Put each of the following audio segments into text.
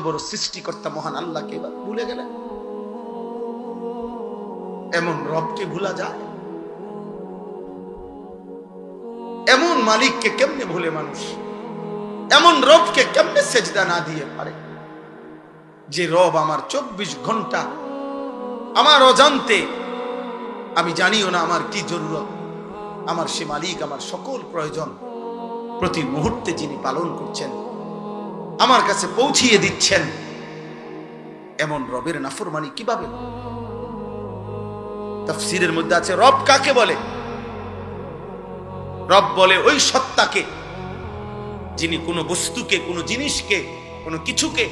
বড় সৃষ্টিকর্তা মহান আল্লাহকে ভুলে গেলেন? এমন রবকে ভুলা যায়? এমন মালিককে কেমনে ভুলে মানুষ? এমন রবকে কেমনে সেজদা না দিয়ে পারে? যে রব আমার চব্বিশ ঘণ্টা আমার অজান্তে, আমি জানিও না আমার কি জরুরত। আমার সে মালিক, আমার সকল প্রয়োজন প্রতি মুহূর্তে যিনি পালন করছেন আমার কাছে পৌঁছিয়ে দিচ্ছেন। এমন রবের নাফরমানি কীভাবে? তাফসিরের মধ্যে আছে, রব কাকে বলে? রব বলে ওই সত্তাকে, যিনি কোনো বস্তুকে, কোনো জিনিসকে, কোনো কিছুকে,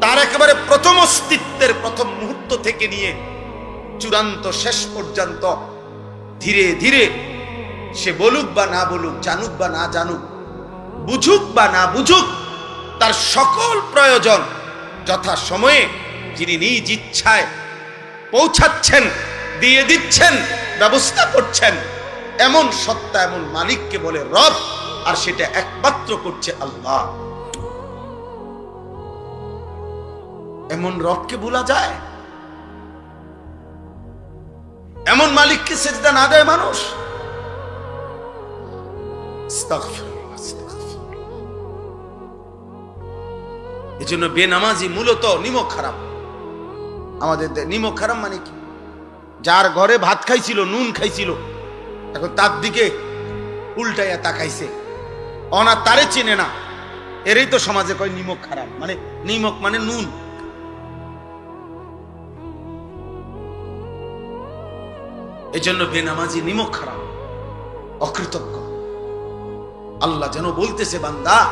তার একেবারে প্রথম অস্তিত্বের প্রথম মুহূর্ত থেকে নিয়ে চূড়ান্ত শেষ পর্যন্ত ধীরে ধীরে সে বলুক বা না বলুক, জানুক বা না জানুক বুঝুক বা না বুঝুক, তার সকল প্রয়োজন যথা সময়ে যিনি নিজ ইচ্ছায় পৌঁছাচ্ছেন, দিয়ে দিচ্ছেন, ব্যবস্থা করছেন, এমন সত্তা, এমন মালিককে বলে রব, আর সেটা একমাত্র করছে আল্লাহ। এমন রবকে ভোলা যায়? এমন মালিককে সেজদা না দেয় মানুষ? এজন্য বেনামাজি মূলত নিমক খারাপ। আমাদের নিমক খারাপ মানে কি? যার ঘরে ভাত খাইছিল, নুন খাইছিল, এখন তার দিকে উল্টাইয়া তাকাইছে। অনা তারে চেনে না। এরই তো সমাজে কয় নিমক খারাপ। মানে নিমক মানে নুন। এজন্য বেনামাজি নিমক খারাপ। অকৃতজ্ঞ। আল্লাহ যেন বলতেছে, বান্দা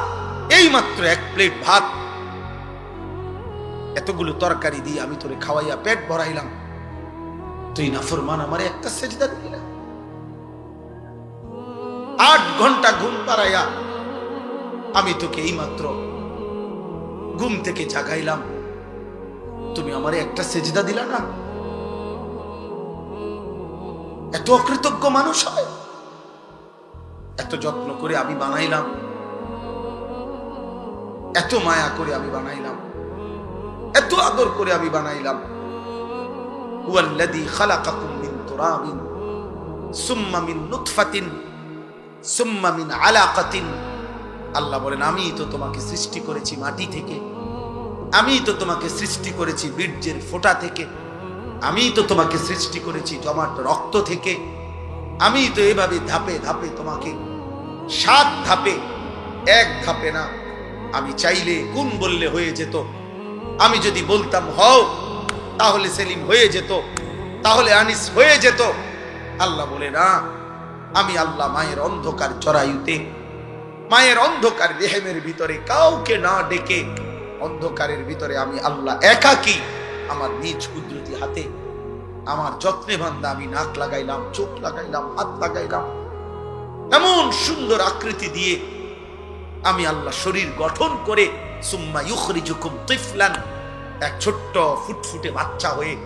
এই মাত্র এক প্লেট ভাত তরকারি দিয়ে আমি তোরে খাওয়াইয়া পেট ভরাইলাম। তুই না ফরমান আমার একটা সেজদা দিলি না? আট ঘণ্টা ঘুম পাড়াইয়া আমি তোকে এই মাত্র ঘুম থেকে জাগাইলাম। তুমি আমারে একটা সেজদা দিলা না? এত অকৃতজ্ঞ মানুষ হয়? এত যত্ন করে আমি বানাইলাম। এত মায়া করে আমি বানাইলাম। এত আদর করে আমি বানাইলাম। হুয়াল্লাযী খালাকাকুম মিন তুরাবিন, সুম্মা মিন বলেন, আমি তো তোমাকে সৃষ্টি করেছি মাটি থেকে, আমি তো তোমাকে সৃষ্টি করেছি বীর্যের ফোঁটা থেকে, আমি তো তোমাকে সৃষ্টি করেছি জমাট রক্ত থেকে, আমি তো এভাবে ধাপে ধাপে তোমাকে, সাত ধাপে, এক ধাপে না, আমি চাইলে কোন বললে হয়ে যেত। আমি যদি বলতাম, হও, তাহলে সেলিম হয়ে যেত, তাহলে আনিস হয়ে যেত। আল্লাহ বলে, না, আমি আল্লাহ মায়ের অন্ধকার জরায়ুতে মায়ের অন্ধকার রেহেমের ভিতরে কাউকে না ডেকে, অন্ধকারের ভিতরে আমি আল্লাহ একাকি আমার নিজ কুদরতি হাতে, আমার যত্নে বান্দা আমি নাক লাগাইলাম, চোখ লাগাইলাম, হাত লাগাইলাম। এমন সুন্দর আকৃতি দিয়ে আমি আল্লাহ শরীর গঠন করে সুম্মা তিফলান। এক ছোট্ট ফুটফুটে বাচ্চা হয়ে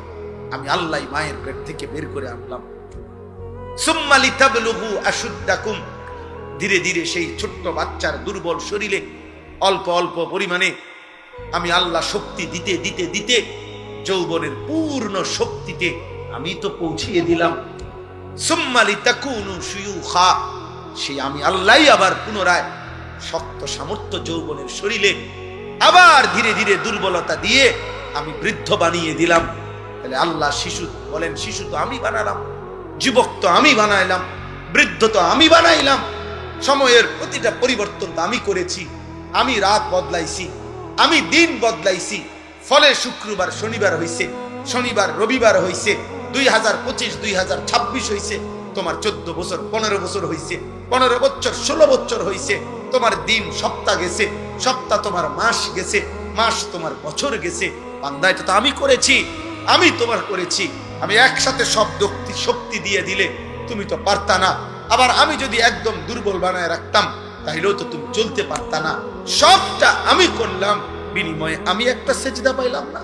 আমি আল্লাহ মায়ের পেট থেকে বের করে আনলাম। সুম্মা লিতাবলুগু আশুদ্দাকুম। ধীরে ধীরে সেই ছোট্ট বাচ্চার দুর্বল শরীরে অল্প অল্প পরিমাণে আমি আল্লাহ শক্তি দিতে দিতে দিতে যৌবনের পূর্ণ শক্তিতে আমি তো পৌঁছিয়ে দিলাম। সুম্মালি তাকুনু সুয়ুখা সেই আমি আল্লাহই আবার পুনরায় শক্ত সামর্থ্য যৌবনের শরীরে আবার ধীরে ধীরে দুর্বলতা দিয়ে আমি বৃদ্ধ বানিয়ে দিলাম। তাহলে আল্লাহ শিশু বলেন, শিশু তো আমি বানালাম, যুবক তো আমি বানাইলাম, বৃদ্ধ তো আমি বানাইলাম, সময়ের প্রতিটা পরিবর্তন তো আমি করেছি, আমি রাত বদলাইছি, আমি দিন বদলাইছি, ফলে শুক্রবার, শনিবার হইছে, শনিবার, রবিবার হইছে, দুই হাজার পঁচিশ, দুই হাজার ছাব্বিশ হইছে, তোমার চোদ্দ বছর, পনেরো বছর হইছে, পনেরো বছর, ষোলো বছর হইছে তোমার দিন সপ্তাহ গেছে, সপ্তাহ তোমার মাস গেছে, মাস তোমার বছর গেছে। বান্দা এটা তো আমি করেছি, আমি তোমার করেছি। আমি একসাথে সব শক্তি শক্তি দিয়ে দিলে তুমি তো পারতা না। আবার আমি যদি একদম দুর্বল বানায় রাখতাম তাহলেও তো তুমি চলতে পারতা না। সবটা আমি করলাম, বিনিময়ে আমি একটা সেজদা পাইলাম না।